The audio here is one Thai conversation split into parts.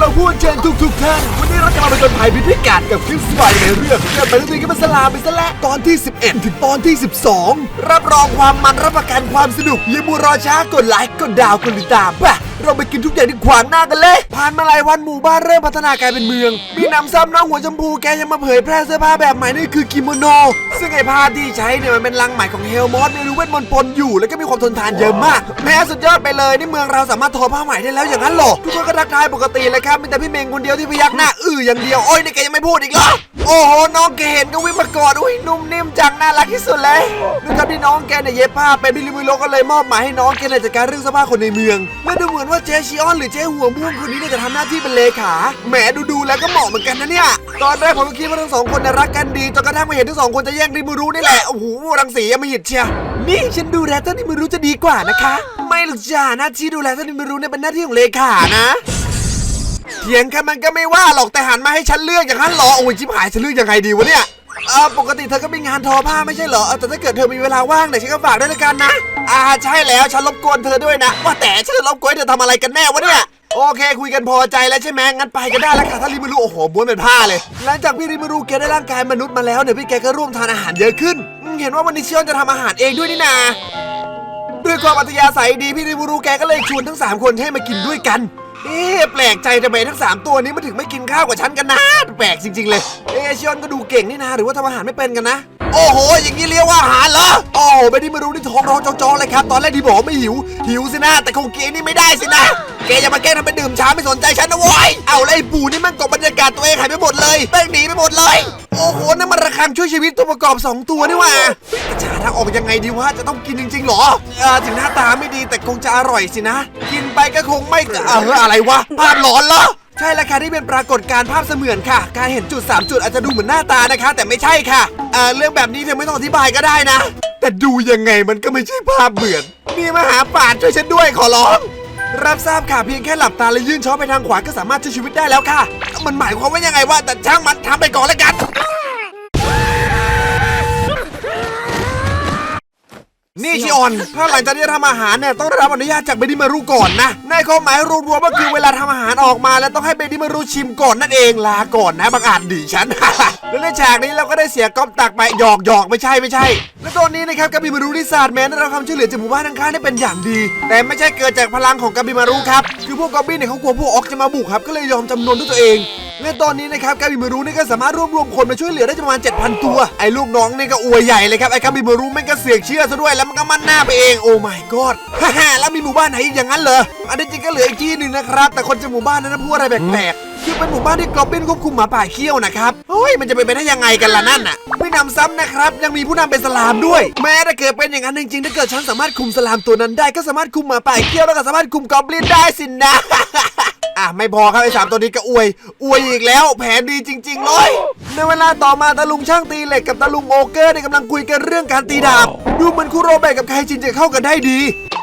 เราพูดเชิญทุกทุกๆท่านวันนี้เราจะมาเป็นคนภัยพิพิการกับคลิปสบายในเรื่องเกิดไปเรื่อยๆก็เป็นสลามไปซะแล้วตอนที่ 11 ถึงตอนที่ 12 รับรองความมันรับประกันความสนุกอย่ามัวรอช้ากดไลค์กดดาวกดติดตามป่ะ เราไปกินทุกอย่างที่ขวางหน้ากันเลย ผ่านมาหลายวันหมู่บ้านเริ่มพัฒนากลายเป็นเมือง มีหนำซ้ำน้องหัวชมพูแกยังมาเผยแพร่เสื้อผ้าแบบใหม่นี่คือกิโมโน ซึ่งไอ้ผ้าที่ใช้เนี่ยมันเป็นลังใหม่ของเฮลมอสในรูเวทมนต์ปนอยู่ แล้วก็มีความทนทานเยอะมาก แม้สุดยอดไปเลยนี่เมืองเราสามารถทอผ้าใหม่ได้แล้วอย่างนั้นหรอทุกคนก็ทักทายปกติเลยครับมีแต่พี่เมงคนเดียวที่พยักหน้าอื้ออย่างเดียวโอ้ยนี่แกยังไม่พูดอีกเหรอ โอ้โหน้องแกเห็นก็วิ่งมากอดอุ้ยนุ่มนิ่มจังน่ารักที่สุดเลยด้วยความที่น้องแกเนี่ยเย็บผ้าเป็นบิลิมิโลก็เลยมอบหมายให้น้องแกเนี่ยจัดการเรื่องเสื้อผ้าคนในเมืองและดูเหมือนว่าเจชิออนหรือเจหัวม่วงคนนี้เนี่ยจะทำหน้าที่เป็นเลขาแหมดูดูๆแล้วก็เหมาะเหมือนกันนะเนี่ยตอนแรกผมก็คิดว่าทั้งสองคนเนี่ยรักกันดีจนกระทั่งมาเห็นทั้งสองคนจะแย่งริมูรุนี่แหละโอ้โหรังสียังไม่หิดเชียนี่ฉันดูแลท่านริมูรุจะดีกว่านะคะ ไม่หรอกจ้าหน้าที่ดูแลท่านริมูรุเนี่ยเป็นหน้าที่ของเลขานะ เถียงกันมันก็ไม่ว่าหรอกแต่หันมาให้ฉันเลือกอย่างนั้นเหรอโอ้ยชิบหายฉันเลือกยังไงดีวะเนี่ยเออปกติเธอก็มีงานทอผ้าไม่ใช่เหรอแต่ถ้าเกิดเธอมีเวลาว่างเดี๋ยวฉันก็ฝากด้วยละกันนะ อ่าใช่แล้วฉันรบกวนเธอด้วยนะ ว่าแต่ฉันจะรบกวนเธอทำอะไรกันแน่วะเนี่ยโอเค คุยกันพอใจแล้วใช่ไหมงั้นไปกันได้แล้วค่ะถ้าริมารูโอ้โหบ้วนเป็นผ้าเลย หลังจากพี่ริมารูแกได้ร่างกายมนุษย์มาแล้วเนี่ยพี่แกก็ร่วมทานอาหารเยอะขึ้น เห็นว่าวันนี้เชียนจะทำอาหารเองด้วยนี่นาด้วยความอัธยาศัยดีพี่ริมูรุแกก็เลยชวนทั้ง 3 คนให้มากินด้วยกัน นี่แปลกใจทำไมทั้ง 3 ตัวนี้มาถึงไม่กินข้าวกับฉันกันนะ แปลกจริง ๆ เลย เอเชิออนก็ดูเก่งนี่นะ หรือว่าทำอาหารไม่เป็นกันนะ โอ้โห อย่างนี้เรียกว่าอาหารเหรอ โอ้โหไม่ได้มารู้นี่ท้องร้องจองๆเลยครับ ตอนแรกที่บอกว่าไม่หิว หิวสินะ แต่คงเกนี่ไม่ได้สินะแกอย่ามาแกล้งทำเป็นดื่มช้าไม่สนใจฉันนะว้ยเอาแล้วไอ้ปูนี่มันกบบรรยากาศตัวเองหายไปหมดเลยแม่งหนีไปหมดเลย โอ้โหนั่นมันระฆังช่วยชีวิตตัวประกอบ 2 ตัวนี่หว่าจะหาทางออกยังไงดีวะ จะต้องกินจริงๆเหรอเออถึงหน้าตาไม่ดีแต่คงจะอร่อยสินะ กินไปก็คงไม่เอออะไรวะภาพหลอนเหรอ ใช่แล้วค่ะที่เป็นปรากฏการณ์ภาพเสมือนค่ะ การเห็นจุด 3 จุดอาจจะดูเหมือนหน้าตานะคะ แต่ไม่ใช่ค่ะเออเรื่องแบบนี้เธอไม่ต้องอธิบายก็ได้นะ แต่ดูยังไงมันก็ไม่ใช่ภาพเหมือน นี่มาหาป่านช่วยฉันด้วยขอร้อง รับทราบค่ะเพียงแค่หลับตาและยื่นช้อนไปทางขวาก็สามารถช่วยชีวิตได้แล้วค่ะ มันหมายความว่ายังไงว่าแต่ช่างมันทำไปก่อนแล้วกัน นี่ชิออน ถ้าหลังจากที่ทำอาหารเนี่ยต้องได้รับอนุญาตจากเบดิมารูก่อนนะในความหมายรวมๆก็คือเวลาทำอาหารออกมา แล้วต้องให้เบดิมารูชิมก่อนนั่นเองลาก่อนนะบางอาจดีฉัน แล้วในฉากนี้เราก็ได้เสียก๊อปตักไปหยอกหยอกไม่ใช่ไม่ใช่ และตอนนี้นะครับกาบิมารูที่ศาสตร์แมนได้รับความช่วยเหลือจากหมู่บ้านข้างๆได้เป็นอย่างดี แต่ไม่ใช่เกิดจากพลังของกาบิมารูครับคือพวกกอบบินเนี่ยเขากลัวพวกออกจะมาบุกครับก็เลยยอมจำนนด้วยตัวเองและตอนนี้นะครับกาบิมารุนี่ก็สามารถรวบรวมคนมาช่วยเหลือได้ประมาณ7,000 ตัวไอ้ลูกน้องนี่ก็อวยใหญ่เลยครับไอ้กาบิมารุแม่งก็เสียงเชื่อซะด้วยแล้วมันก็มั่นหน้าไปเองโอ้ my god ฮ่าฮ่าแล้วมีหมู่บ้านไหนอีกอย่างนั้นเหรออันนี้จริงก็เหลืออีกที่หนึ่งนะครับ แต่คนจะหมู่บ้านนั้นนะพูดอะไรแปลกๆคือเป็นหมู่บ้านที่กรอบบินควบคุมหมาป่าเขี้ยวนะครับเฮ้ยมันจะเป็นไปได้ยังไงกันล่ะนั่นน่ะ ไม่นำซ้ำนะครับ ยังมีผู้นำเป็นสลามด้วย แม้ถ้าเกิดเป็นอย่างนั้นจริงๆถ้าเกิดฉันสามารถคุมสลามตัวนั้นได้ก็สามารถคุมหมาป่าเขี้ยวแล้วก็สามารถคุมกอบลินได้สินะ อะไม่พอครับไอ้สามตัวนี้ก็อวย อวยอีกแล้ว แผนดีจริง ๆ เลย ในเวลาต่อมาตาลุงช่างตีเหล็กกับตาลุงโอเกอร์เนี่ยกำลังคุยกันเรื่องการตีดาบ ดูเหมือนคุโรเบะกับไคจินจะเข้ากันได้ดี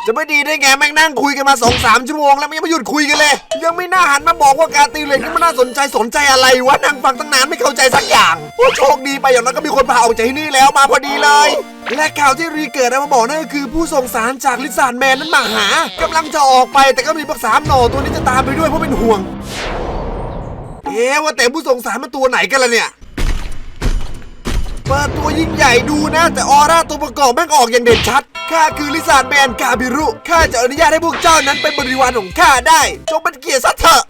จะไม่ดีได้ไงแม่งนั่งคุยกันมา2องสามชั่วโมงแล้วมันยังไม่หยุดคุยกันเลย ยังไม่น่าหันมาบอกว่าการตีเหล็กนี่มันน่าสนใจสนใจอะไรวะนั่งฟังตั้งนานไม่เข้าใจสักอย่างโอ้โชคดีไปอย่างนั้นก็มีคนพาออกจากที่นี่แล้วมาพอดีเลย และข่าวที่รีเกิดเอามาบอกนั่นก็คือผู้ส่งสารจากลิซานแมนนั้นมาหากำลังจะออกไปแต่ก็มีพวกสามหน่อตัวนี้จะตามไปด้วยเพราะเป็นห่วง เอ๊ะว่าแต่ผู้ส่งสารมันตัวไหนกันล่ะเนี่ย เปิดตัวยิ่งใหญ่ดูนะ แต่ออร่าตัวประกอบแม่งออกอย่างเด่นชัด ข้าคือลิซาร์ดแมนกาบิรุ ข้าจะอนุญาตให้พวกเจ้านั้นเป็นบริวารของข้าได้ จงเป็นเกียรติซะเถอะ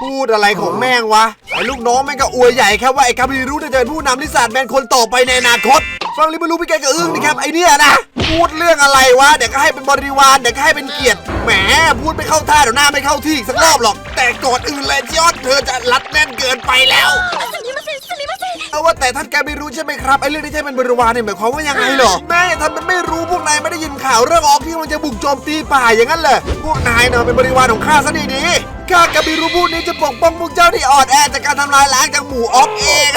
พูดอะไรของแม่งวะ ไอ้ลูกน้องแม่งก็อวยใหญ่ครับว่าไอ้กาบิรุจะเป็นผู้นำลิซาร์ดแมนคนต่อไปในอนาคต ฟังลิบรูพี่แกก็อึ้งนะครับไอ้เนี่ยนะ พูดเรื่องอะไรวะ เดี๋ยวก็ให้เป็นบริวาร เดี๋ยวก็ให้เป็นเกียรติ แหมพูดไม่เข้าท่าเดี๋ยวหน้าไม่เข้าที่อีกสักรอบหรอก แต่ก่อนอื่นเลยจออนเธอจะรัดแน่นเกินไปแล้ว เอาว่าแต่ท่านแกไม่รู้ใช่ไหมครับไอ้เรื่องที่ใช่เป็นบริวารเนี่ยหมายความว่ายังไงหรอแม่ท่านมันไม่รู้พวกนายไม่ได้ยินข่าวเรื่องออกที่มันจะบุกโจมตีป่าอย่างนั้นเหรอพวกนายเนาะเป็นบริวารของข้าซะดีๆ ข้ากาบิรุพูดนี้จะปกป้องพวกเจ้าที่อ่อนแอจากการทำลายล้างจากหมู่ออฟเอง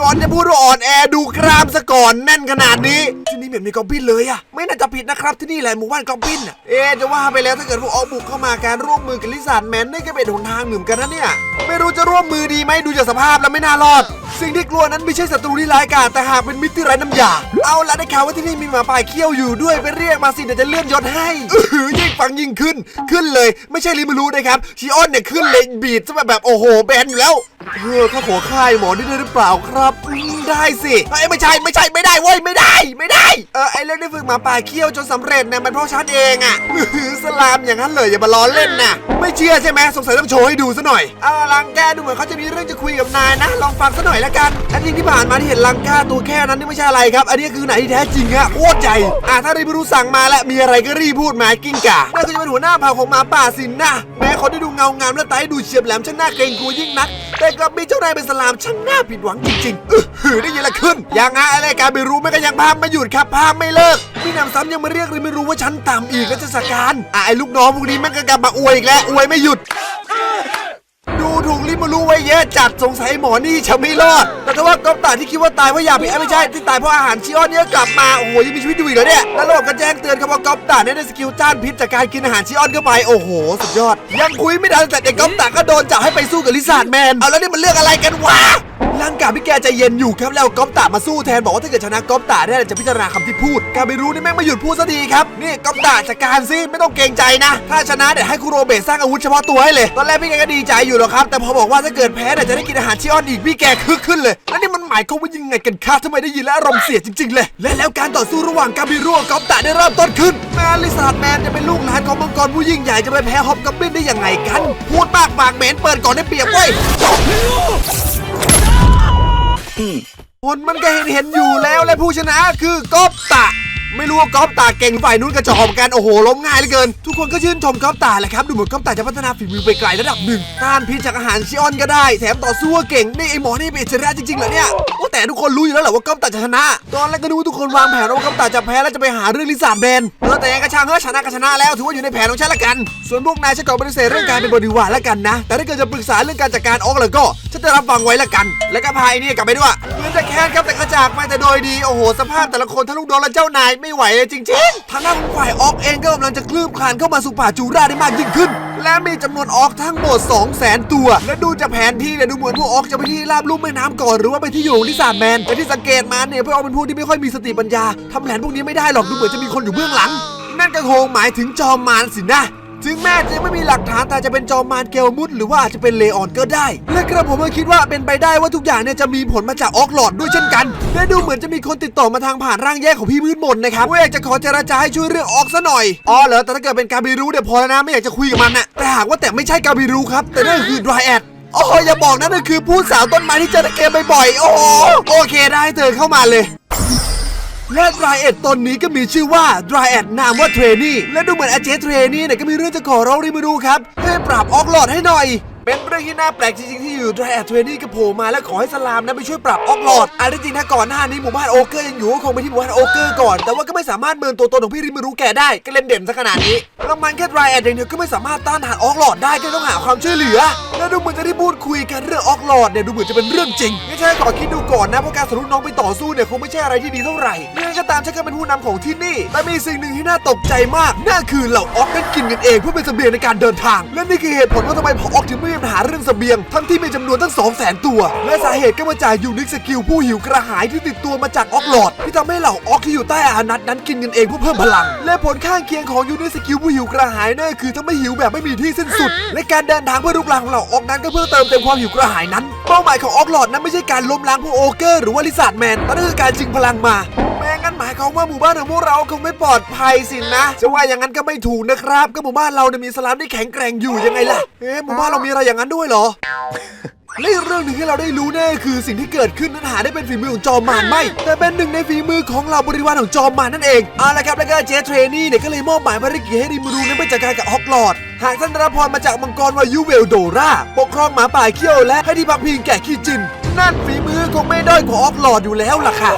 ก่อนจะพูดว่าอ่อนแอดูครามซะก่อนแน่นขนาดนี้ ที่นี่เหมือนมีกอบบินเลยอะไม่น่าจะผิดนะครับที่นี่แหละหมู่บ้านกอบบินอะเอ๊ะจะว่าไปแล้วถ้าเกิดพวกออกบุกเข้ามาการร่วมมือกับลิซาร์ดแมนนี่ก็เป็นหนทางหนึ่งเหมือนกันนะเนี่ยไม่รู้จะร่วมมือดีไหมดูจากสภาพแล้วไม่น่ารอด สิ่งที่กลัวนั้นไม่ใช่ศัตรูที่ร้ายกาจแต่หากเป็นมิตรที่ไร้น้ำยาเอาละได้ข่าวว่าที่นี่มีหมาป่าเขี้ยวอยู่ด้วยไปเรียกมาสิเดี๋ยวจะเลื่อนยศให้อื้อหือยิ่งฟังยิ่งขึ้น ขึ้นเลย ไม่ใช่ลิมูรูนะครับชิออนเนี่ยขึ้นเลยบีดซะแบบแบบโอ้โหแบนอยู่แล้วเออข้าขอค่ายหมอนี่ได้หรือเปล่าครับอืมได้สิเอ้ยไม่ใช่ไม่ใช่ไม่ได้เว้ยไม่ได้ไม่ได้ เออไอเรื่องที่ฝึกหมาป่าเคี้ยวจนสำเร็จเนี่ยมันเพราะฉันเองอะอื้อหือสลามอย่างนั้นเลยอย่ามาล้อเล่นนะไม่เชื่อใช่ไหมสงสัยต้องโชว์ให้ดูซะหน่อยเอาลังแกดูเหมือนเขาจะมีเรื่องจะคุยกับนายนะ ลองฟังซะหน่อยละกันอันจริงที่ผ่านมาที่เห็นลังกาตัวแค่นั้นนี่ไม่ใช่อะไรครับ อันนี้คือไหนที่แท้จริงอะโคตรใหญ่อะถ้าได้ไม่รู้สั่งมาและมีอะไรก็รีบพูดมากิ้งก่าน่าจะเป็นหัวหน้าเผ่าของหมาป่าสินนะแม้เขาได้ดูเงางามและตาให้ดูเฉียบแหลมช่างน่าเกรงกลัวยิ่งนักแต่กลับมีเจ้านายเป็นสลามช่างน่าผิดหวังจริงๆอือหือได้ยินละขึ้น ยังไงอะไรการไม่รู้ไม่ก็ยังพามไม่หยุดครับพามไม่เลิกมีหนำซ้ำยังมาเรียกเลยไม่รู้ว่าฉันต่ำอีกก็จะสการอะไอ้ลูกน้องพวกนี้แม่งก็กลับมาอวยอีกแล้วอวยไม่หยุด ถูกลิมารู้ไว้เยอะจัดสงสัยหมอนี่จะไม่รอด แต่ถ้าว่าก๊อฟตาที่คิดว่าตายเพราะยาพิษไม่ใช่ที่ตายเพราะอาหารชิออนเนี่ยกลับมาโอ้โหยังมีชีวิตอยู่อีกเหรอเนี่ยแล้วระบบก็แจ้งเตือนครับว่าก๊อฟตาเนี่ยได้สกิลจ้านพิษจากการกินอาหารชิออนเข้าไปโอ้โหสุดยอด ยังคุยไม่ทันแต่เด็กก๊อฟตาก็โดนจับให้ไปสู้กับลิซ่าแมนเอาแล้วนี่มันเรื่องอะไรกันวะ ร่างกายพี่แกใจเย็นอยู่ครับแล้วก๊อฟตามาสู้แทนบอกว่าถ้าเกิดชนะก๊อฟตาได้จะพิจารณาคำที่พูดการไม่รู้นี่แม่งไม่หยุดพูดซะดีครับนี่ก๊อฟตาจัดการสิไม่ต้องเกรงใจนะ ถ้าชนะเดี๋ยวให้คุโรเบะสร้างอาวุธเฉพาะตัวให้เลย ตอนแรกพี่แกก็ดีใจอยู่หรอกครับ แต่พอบอกว่าถ้าเกิดแพ้เนี่ยวจะได้กินอาหารชิออนอีกพี่แกคึกขึ้นเลยแล้วนี่มันหมายความว่ายังไงกันครับทำไมได้ยินแล้วอารมณ์เสียจริงๆเลย และแล้วการต่อสู้ระหว่างกาบิโร่กับก๊อฟตาได้เริ่มต้นขึ้นแมนลิซาร์ดแมนจะเป็นลูกหลานของมังกรผู้ยิ่งใหญ่จะไปแพ้ฮอบกับบินได้ยังไงกันพูดมากปากเหม็นเปิดก่อนได้เปรียบเว้ย ผลมันก็เห็นเห็นอยู่แล้วและผู้ชนะคือกอบตะ ไม่รู้ว่ากอบตาเก่งฝ่ายนู้นกระจอกเหอนกันโอ้โหล้มง่ายเหลือเกิน ทุกคนก็ชื่นชมกอบตาแหละครับดูเหมือนกอบตาจะพัฒนาฝีมือไปไกลระดับหนึ่งต้านพิษจากอาหารชิออนก็ได้ แถมต่อสู้ก็เก่งนี่ไอหมอนี่เป็นอิจฉาจริงๆเหรอเนี่ยว่าแต่ทุกคนรู้อยู่แล้วแหละว่ากอบตาจะชนะ ตอนแรกก็ดูว่าทุกคนวางแผนว่ากอบตาจะแพ้แล้วจะไปหาเรื่องลิซ่าแบนเออแต่ยังกระช่างเฮ้ยชนะก็ชนะแล้วถือว่าอยู่ในแผนของฉันละกัน ส่วนพวกนายฉันขอปฏิเสธเรื่องการเป็นบริวารละกันนะ แต่ถ้าเกิดจะปรึกษาเรื่องการจัดการออกแล้วก็ฉันจะรับฟังไว้ละกัน แล้วก็พายนี่กลับไปด้วยเหมือนจะแค้นครับแต่กระจากไปแต่โดยดีโอ้โหสภาพแต่ละคนทั้งลูกน้องและเจ้านายไม่ไหวเลยจริงๆทางด้านของฝ่ายออกเองก็กำลังจะคลืบคลานเข้ามาสู่ป่าจูราได้มากยิ่งขึ้น และมีจำนวนออกทั้งหมด 2 0 0แสนตัว และดูจากแผนที่เนี่ยดูเหมือนพวกออกจะไปที่ราบลุ่มแม่น้ำก่อนหรือว่าไปที่อยู่ของลิซ่าแมนแต่ที่สังเกตมาเนี่ยพวกออกเป็นพวกที่ไม่ค่อยมีสติปัญญาทำแผนพวกนี้ไม่ได้หรอกดูเหมือนจะมีคนอยู่เบื้องหลัง นั่นก็คงหมายถึงจอมมารสินะ ถึงแม้จะไม่มีหลักฐานแต่จะเป็นจอมมารเกลมุดหรือว่าอาจจะเป็นเลออนก็ได้ และกระผมก็คิดว่าเป็นไปได้ว่าทุกอย่างเนี่ยจะมีผลมาจากออกหลอดด้วยเช่นกัน และดูเหมือนจะมีคนติดต่อมาทางผ่านร่างแยกของพี่มืดมนนะครับว่าอยากจะขอเจรจาให้ช่วยเรื่องออกซะหน่อยอ๋อเหรอแต่ถ้าเกิดเป็นกาบิรูเนี่ยวพอแล้วนะไม่อยากจะคุยกับมันนะแต่หากว่าแต่ไม่ใช่กาบิรูครับแต่นั่นคือดรายแอดโอ้ยอย่าบอกนะนั่นคือผู้สาวต้นไม้ที่เจอในเกมบ่อยๆโอ้โหโอเคได้เธอเข้ามาเลย และดรายเอ็ดตนนี้ก็มีชื่อว่าดรายเอ็ดนามว่าเทรนี่และดูเหมือนอาเจเทรนี่เนี่ยก็มีเรื่องจะขอร้องริมาดูครับให้ปราบออกหลอดให้หน่อย เป็นเรื่องที่น่าแปลกจริงๆที่อยู่ดรายเอ็ดเทรนี่ก็โผล่มาและขอให้สลามนะไปช่วยปราบออกหลอดอันที่จริงถ้าก่อนหน้านี้หมู่บ้านโอเกอร์ยังอยู่ก็คงไปที่หมู่บ้านโอเกอร์ก่อน แต่ว่าก็ไม่สามารถเมินตัวตนของพี่ริมารู้แกได้ก็เล่นเด่นซะขนาดนี้แล้วมันแค่ดรายเอ็ดองเดียวก็ไม่สามารถต้านทานออกหลอดได้ก็ต้องหาความช่วยเหลือ แล้วดูเหมือนจะได้พูดคุยกันเรื่องออกหลอดเนี่ยดูเหมือนจะเป็นเรื่องจริงไม่ใช่ขอคิดดูก่อนนะเพราะการสรุปน้องไปต่อสู้เนี่ยคงไม่ใช่อะไรที่ดีเท่าไหร่ยังไงก็ตามฉันก็เป็นผู้นำของที่นี่ แต่มีสิ่งหนึ่งที่น่าตกใจมากนั่นคือเหล่าออกนั้นกินกันเองเพื่อเป็นเสบียงในการเดินทาง และนี่คือเหตุผลว่าทำไมพอออกถึงไม่มีปัญหาเรื่องเสบียง ทั้งที่มีจำนวนตั้ง 2 0 0 0 0 0 ตัว และสาเหตุก็มาจากยูนิคสกิลผู้หิวกระหายที่ติดตัวมาจากออกหลอด ที่ทำให้เหล่าออกที่อยู่ใต้อานัตนั้นกินกันเองเพื่อเพิ่มพลัง และผลข้างเคียงของยูนิคสกิลผู้หิวกระหายนั่นคือทำให้หิวแบบไม่มีที่สิ้นสุด และการเดินทางเพื่อลุกลามของเหล่าออกนั้นก็เพื่อเติมเต็มความหิวกระหายนั้น เป้าหมายของออกหลอดนั้นไม่ใช่การล้มล้างพวกโอเกอร์หรือว่าลิซาร์ดแมนแต่นั่นคือการชิงพลังมา งั้นหมายความว่าหมู่บ้านของพวกเราคงไม่ปลอดภัยสินะจะว่าอย่างนั้นก็ไม่ถูกนะครับ ก็หมู่บ้านเราเนี่ยมีสลามที่แข็งแกร่งอยู่ยังไงล่ะ เอ๊ะหมู่บ้านเรามีอะไรอย่างนั้นด้วยเหรอและเรื่องหนึ่งที่เราได้รู้แน่คือสิ่งที่เกิดขึ้นนั้นหาได้เป็นฝีมือของจอมมารไม่ แต่เป็นหนึ่งในฝีมือของเหล่าบริวารของจอมมารนั่นเองเอาละครับแล้วก็เจสเทรนี่เนี่ยก็เลยมอบหมายภารกิจให้ริมูรูนั้นไปจัดการกับฮอกลอดหากท่านรับพรมาจากมังกรวายุเวลโดราปกครองหมาป่าเขี้ยวและให้ที่พักพิงแก่ขี้จิน นั่นฝีมือคงไม่ด้อยกว่าฮอกลอดอยู่แล้วล่ะค่ะ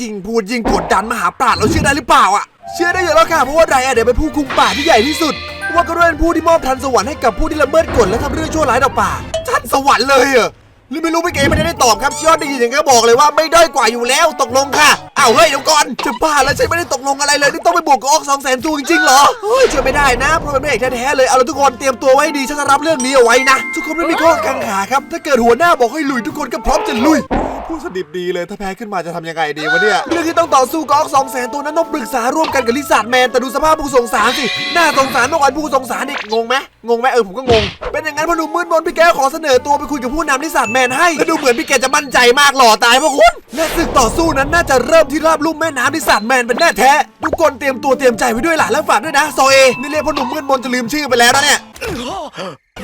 ยิ่งพูดยิ่งกดดันมหาปราชญ์เราเชื่อได้หรือเปล่าอะ เชื่อได้อยู่แล้วค่ะเพราะว่าไดอะเดี๋ยวเป็นผู้คุมป่าที่ใหญ่ที่สุด ว่าก็เป็นผู้ที่มอบทันสวรรค์ให้กับผู้ที่ละเมิดกฎและทำเรื่องชั่วร้ายต่อป่าทันสวรรค์เลยเหรอหรือไม่รู้พี่เก๋ไม่ได้ตอบครับชิออนได้ยินอย่างก็บอกเลยว่าไม่ด้อยกว่าอยู่แล้วตกลงค่ะอ้าวเฮ้ยเดี๋ยวก่อนจะบ้าแล้วฉันไม่ได้ตกลงอะไรเลยนี่ต้องไปบวกกับออกสองแสนตัวจริงๆเหรอเฮ้ยเชื่อไม่ได้นะเพราะเป็นพระเอกแท้ๆเลยเอาละทุกคนเตรียมตัวไว้ดีฉันจะรับเรื่องนี้เอาไว้นะ ทุกคนไม่มีข้อกังขาครับ ถ้าเกิดหัวหน้าบอกให้ลุยทุกคนก็พร้อมจะลุย พูดสดิบดีเลยถ้าแพ้ขึ้นมาจะทำยังไงดีวะเนี่ย เรื่องที่ต้องต่อสู้กับออกสองแสนตัวนั้นต้องปรึกษาร่วมกันกับลิซาร์ดแมนแต่ดูสภาพผู้สงสารสิหน่าสงสารมากกว่าผู้สงสารอีกงงไหมงงไหมเออผมก็งง เป็นอย่างนั้นพอหนุ่มมืดมนพี่แกขอเสนอตัวไปคุยกับผู้นำลิซาร์ดแมนให้แล้วดูเหมือนพี่แกจะมั่นใจมากหล่อตายพวกคุณและศึกต่อสู้นั้นน่าจะเริ่มที่ราบลุ่มแม่น้ำลิซาร์ดแมนเป็นแน่แท้ทุกคนเตรียมตัวเตรียมใจไว้ด้วยล่ะแล้วฝากด้วยนะโซเอนี่เรียกพอหนุ่มมืดมนจะลืมชื่อไปแล้วนะเนี่ย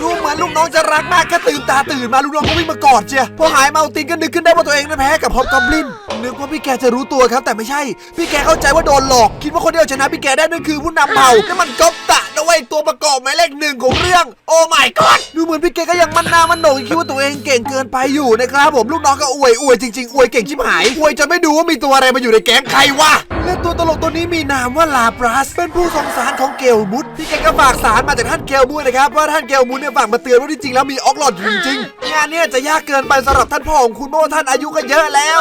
ดูเหมือนลูกน้องจะรักมากแค่ตื่นตาตื่นมาลูกน้องก็วิ่งมากอดเชียพอหายเมาติงก็นึกขึ้นได้ว่าตัวเองนั้นแพ้กับฮอบกอบลินนึกว่าพี่แกจะรู้ตัวครับแต่ไม่ใช่ พี่แกเข้าใจว่าโดนหลอก คิดว่าคนที่เอาชนะพี่แกได้นั่นคือผู้นำเผ่านั่นมันก๊อปตะนะเว้ยตัวประกอบหมายเลขหนึ่งของเรื่อง โอ้ my god ดูเหมือนพี่แกก็ยังมั่นหน้ามั่นโหนคิดว่าตัวเองเก่งเกินไปอยู่นะครับผมลูกน้องก็อวยอวยจริงๆอวยเก่งชิบหายอวยจนไม่ดูว่ามีตัวอะไรมาอยู่ในแก๊งใครวะและตัวตลกตัวนี้มีนามว่าลาบรัสเป็นผู้สงสารของเกลมุดพี่แกก็ฝากสารมาจากท่านเกลมุดนะครับว่าท่านเกลมุดเนี่ยฝากมาเตือนว่าที่จริงแล้วมีออกหลอดอยู่จริงๆงานเนี่ยจะยากเกินไปสำหรับท่านพ่อของคุณเพราะว่าท่านอายุก็เยอะแล้ว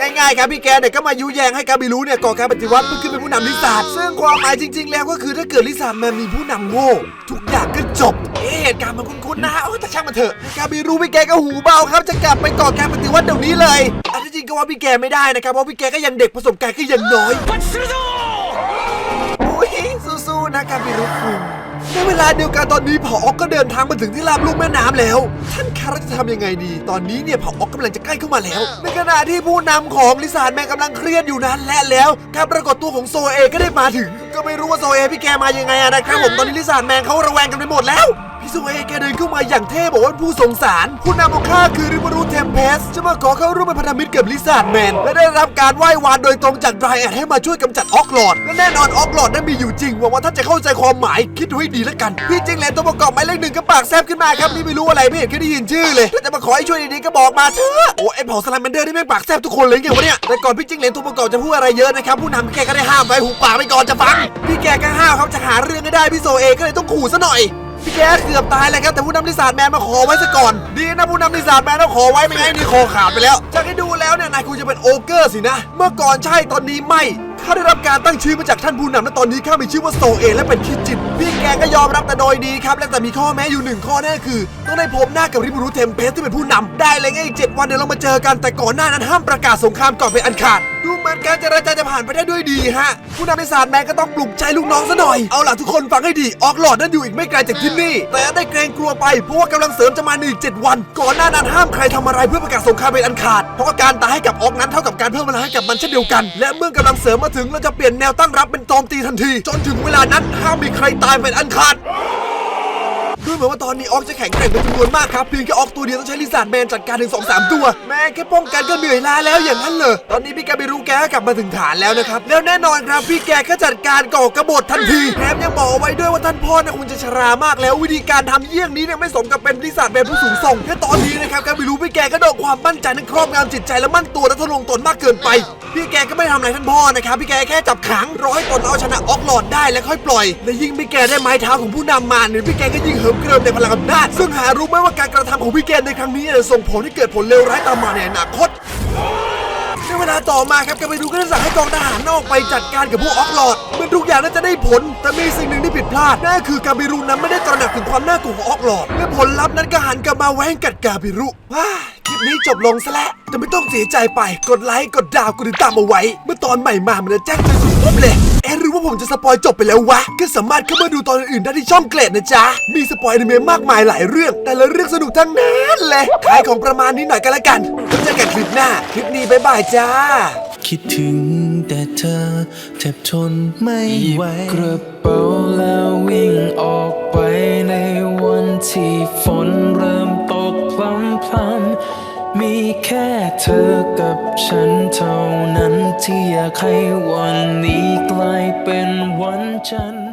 ง่ายๆครับพี่แกเนี่ยก็มายุแยงให้กาบิรู้เนี่ยก่อการปฏิวัติเพื่อขึ้นเป็นผู้นำลิซาร์ดซึ่งความหมายจริง ๆ แล้วก็คือถ้าเกิดลิซาร์ดแมนมีผู้นำโง่ทุกอย่างก็จบเอ๊ะเหตุการณ์มันคุ้นๆนะโอ้ยแต่ช่างมันเถอะกาบิรู้พี่แกก็หูเบาครับจะกลับไปก่อการปฏิวัติเดี๋ยวนี้เลยอันที่จริงก็ว่าพี่แกไม่ได้นะครับเพราะพี่แกก็ยังเด็กประสบการณ์ก็ยังน้อยอุ้ยสู้ๆนะกาบิรุคุง ในเวลาเดียวกันตอนนี้เผาออกก็เดินทางมาถึงที่ลาบลูกแม่น้ำแล้ว ท่านคาราจะทำยังไงดี ตอนนี้เนี่ยเผาออกกำลังจะใกล้เข้ามาแล้ว ในขณะที่ผู้นำของลิซาร์แมนกำลังเครียดอยู่นั้นและแล้ว การปรากฏตัวของโซเอก็ได้มาถึง ก็ไม่รู้ว่าโซเอพี่แกมายังไงอะนะครับผมตอนนี้ลิซาร์แมนเขาระแวงกันไปหมดแล้วพี่โซเอแกเดินเข้ามาอย่างเท่บอกว่าผู้สงสาร ผู้นำของข้าคือริมารุเทมเพสจะมาขอเข้าร่วมเป็นพันธมิตรกับลิซาร์ดแมน และได้รับการไหว้วานโดยตรงจากไดรแอดให้มาช่วยกำจัดออกหลอด และแน่นอนออกหลอดนั้นมีอยู่จริงหวังว่าท่านจะเข้าใจความหมายคิดให้ดีแล้วกัน พี่จิงเหลนตัวประกอบหมายเลขหนึ่งก็ปากแซบขึ้นมาครับนี่ไม่รู้อะไรไม่เห็นแค่ได้ยินชื่อเลยถ้าจะมาขอให้ช่วยดีๆก็บอกมาเถอะโอ้ไอเผาสไลมเบนเดอร์นี่แม่งปากแซบทุกคนเลยไงวะเนี่ยแต่ก่อนพี่จิงเหลนตัวประกอบจะพูดอะไรเยอะนะครับผู้นำแกก็ได้ห้ามไว้หูปากไปก่อนจะฟังพี่แกก็ห้าวครับจะหาเรื่องให้ได้พี่โซเอก็เลยต้องขู่ซะหน่อยพี่แกเกือบตายเลยครับแต่ผู้นำลิซาร์แมนมาขอไว้ซะก่อน ดีนะผู้นำลิซาร์แมนต้องขอไว้ไม่งั้นนี่คอขาดไปแล้วจากที่ดูแล้วเนี่ยนายคุณจะเป็นโอเกอร์สินะ เมื่อก่อนใช่ตอนนี้ไม่ ข้าได้รับการตั้งชื่อมาจากท่านผู้นำและตอนนี้ข้ามีชื่อว่าโซเอ และเป็นคิดจิต พี่แกก็ยอมรับแต่โดยดีครับ และแต่มีข้อแม้อยู่หนึ่งข้อนั่นก็คือ ต้องได้พบหน้ากับริบูรุเทมเพสที่เป็นผู้นำได้เลยไงอีกเจ็ดวันเดี๋ยวเรามาเจอกันแต่ก่อนหน้านั้นห้ามประกาศสงครามก่อนเป็นอันขาด ดูเหมือนการเจรจาจะผ่านไปได้ด้วยดีฮะ ผู้นำในศาสตร์แมนก็ต้องปลุกใจลูกน้องซะหน่อย เอาล่ะทุกคนฟังให้ดี ออกหลอดนั้นอยู่อีกไม่ไกลจากที่นี่ แต่ได้เกรงกลัวไป เพราะว่ากำลังเสริมจะมาในอีก7วัน ก่อนหน้านั้นห้ามใครทำอะไรเพื่อประกาศสงครามเป็นอันขาด เพราะการตายให้กับออกนั้นเท่ากับการเพิ่มพลังให้กับมันเช่นเดียวกัน และเมื่อกำลังเสริมมาถึงเราจะเปลี่ยนแนวตั้งรับเป็นโจมตีทันที จนถึงเวลานั้นห้ามมีใครตายเป็นอันขาด ดูเหมือนว่าตอนนี้ออกจะแข็งแกร่งเป็นจำนวนมากครับเพียงแค่ออกตัวเดียวต้องใช้ลิซาร์ดแมนจัดการถึง2อสตัว แม้แค่ป้องกันก็เหนื่อยล้าแล้วอย่างนั้นเลยตอนนี้พี่แกไปรู้แกกลับมาถึงฐานแล้วนะครับแล้วแน่นอนครับพี่แกก็จัดการก่อกระบฏทันทีแถมยังบอกเอาไว้ด้วยว่าท่านพ่อเนี่ยคงจะชรามากแล้ววิธีการทำเยี่ยงนี้เนี่ยไม่สมกับเป็นลิซาร์ดแมนผู้สูงส่งแค่ตอนนี้นะครับแกไม่รู้พี่แกก็โดนความมั่นใจนั้นครอบงำจิตใจและมั่นตัวและทะลงตนมากเกินไป พี่แกก็ไม่ทำอะไรท่านพ่อนะครับพี่แกแค่จับขังรอให้ตนเอาชนะออกหลอดได้แล้วค่อยปล่อย และยิ่งพี่แกได้ไม้เท้าของผู้นำมาเนี่ยพี่แกก็ยิ่งเหิมเกริมในพลังอำนาจซึ่งหารู้ไหมว่าการกระทำของพี่แกในครั้งนี้ส่งผลให้เกิดผลเลวร้ายตามมาในอนาคตในเวลาต่อมาครับแกไปดูก็ได้สั่งให้กองทหารนอกไปจัดการกับพวกออกหลอด มือนทุกอย่างน่าจะได้ผล แต่มีสิ่งหนึ่งที่ผิดพลาดนั่นคือ กาบิรุนั้นไม่ได้ตระหนักถึงความน่ากลัวของออกหลอด และผลลัพธ์นั้นก็หันกลับมาแหวงกัดกาบิรุว้าคลิปนี้จบลงซะแล้วแต่ไม่ต้องเสียใจไปกดไลค์กดดาวกดติดตามเอาไว้ เมื่อตอนใหม่มามันจะแจ้งเตือนคุณปุ๊บเลยเอ๊ะหรือว่าผมจะสปอยจบไปแล้ววะ ก็สามารถเข้ามาดูตอนอื่นๆได้ที่ช่องเกรดนะจ๊ะ มีสปอยอนิเมะมากมายหลายเรื่อง แต่ละเรื่องสนุกทั้งนั้นเลยขายของประมาณนี้หน่อยกันละกันแล้วเจอกันคลิปหน้า คลิปนี้บ๊ายบายจ้า คิดถึงแต่เธอ ทบทนไม่ไหวกระเป๋าแล้ววิ่งออกไปในวันที่ฝนเริ่มตกพลำพลำมีแค่เธอกับฉันเท่านั้นที่อยากให้วันนี้กลายเป็นวันจันทร์